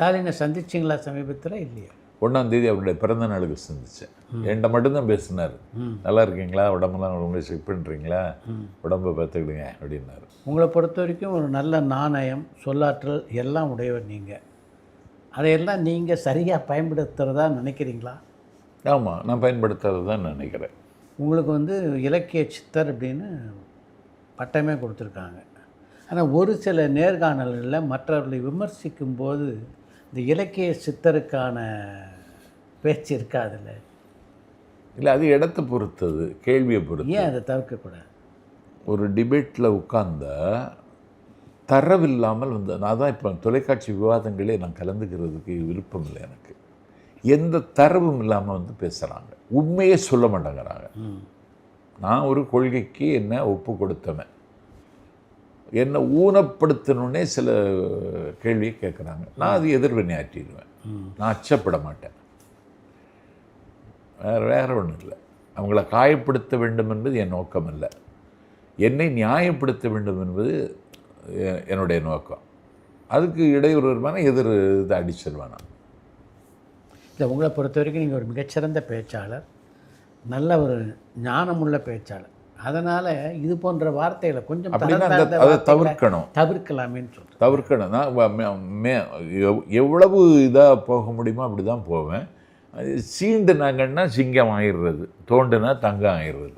ஸ்டாலினை சந்திச்சிங்களா சமீபத்தில்? இல்லையா? ஒன்றாம் தேதி அவருடைய பிறந்த நாளுக்கு சந்தித்தேன் என்கிட்ட மட்டும்தான் பேசினார். நல்லா இருக்கீங்களா? உடம்பெல்லாம் ரொம்ப செக் பண்ணுறீங்களா உடம்பை பார்த்துக்கிடுங்க அப்படின்னாரு. உங்களை பொறுத்த வரைக்கும் ஒரு நல்ல நாணயம் சொல்லாற்றல் எல்லாம் உடையவர் நீங்கள் அதையெல்லாம் நீங்கள் சரியாக பயன்படுத்துகிறதா நினைக்கிறீங்களா? ஆமாம் நான் பயன்படுத்தாத தான் நினைக்கிறேன். உங்களுக்கு வந்து இலக்கிய சித்தர் அப்படின்னு பட்டமே கொடுத்துருக்காங்க. ஆனால் ஒரு சில நேர்காணல்களில் மற்றவர்களை விமர்சிக்கும் போது இந்த இலக்கிய சித்தருக்கான பேச்சு இருக்காதுல்ல? இல்லை அது இடத்தை பொறுத்தது கேள்வியை பொறுத்து ஏன் அதை தவிர்க்கக்கூடாது? ஒரு டிபேட்டில் உட்கார்ந்தா தரவில்லாமல் வந்து நான் தான் இப்போ தொலைக்காட்சி விவாதங்களே நான் கலந்துக்கிறதுக்கு விருப்பம் இல்லை எனக்கு. எந்த தரவும் இல்லாமல் வந்து பேசுகிறாங்க உண்மையே சொல்ல மாட்டேங்கிறாங்க. நான் ஒரு கொள்கைக்கு என்ன ஒப்பு கொடுத்தவன்? என்னை ஊனப்படுத்தணுன்னே சில கேள்வியை கேட்குறாங்க. நான் அது எதிர்வினையாற்றிடுவேன் நான் அச்சப்பட மாட்டேன். வேறு வேற ஒன்றும் இல்லை. அவங்கள காயப்படுத்த வேண்டும் என்பது என் நோக்கம் இல்லை என்னை நியாயப்படுத்த வேண்டும் என்பது என்னுடைய நோக்கம். அதுக்கு இடையூறு எதிர் இதை அடிச்சிருவேன் நான் இல்லை உங்களை பொறுத்த வரைக்கும் நீங்கள் ஒரு மிகச்சிறந்த பேச்சாளர் நல்ல ஒரு ஞானமுள்ள பேச்சாளர். அதனால் இது போன்ற வார்த்தைகளை கொஞ்சம் அதை தவிர்க்கணும். தவிர்க்கலாமேன்னு சொல்கிறேன் தவிர்க்கணும் நான் எவ்வளவு இதாக போக முடியுமோ அப்படி தான் போவேன் சீண்டுனாங்கன்னா சிங்கம் ஆயிடுறது தோண்டுனா தங்கம் ஆயிடுறது.